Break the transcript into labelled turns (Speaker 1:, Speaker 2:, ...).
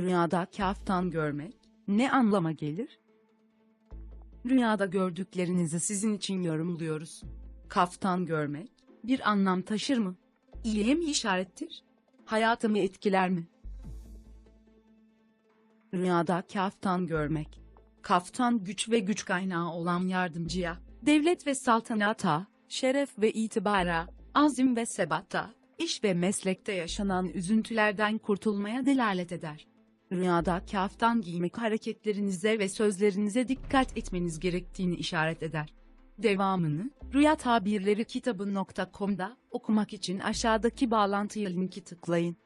Speaker 1: Rüyada kaftan görmek ne anlama gelir? Rüyada gördüklerinizi sizin için yorumluyoruz. Kaftan görmek bir anlam taşır mı? İyiye mi işarettir? Hayatımı etkiler mi? Rüyada kaftan görmek. Kaftan güç ve güç kaynağı olan yardımcıya, devlet ve saltanata, şeref ve itibara, azim ve sebata, iş ve meslekte yaşanan üzüntülerden kurtulmaya delalet eder. Rüyada kaftan giymek hareketlerinize ve sözlerinize dikkat etmeniz gerektiğini işaret eder. Devamını, Rüya Tabirleri kitabı.com'da okumak için aşağıdaki bağlantıya linki tıklayın.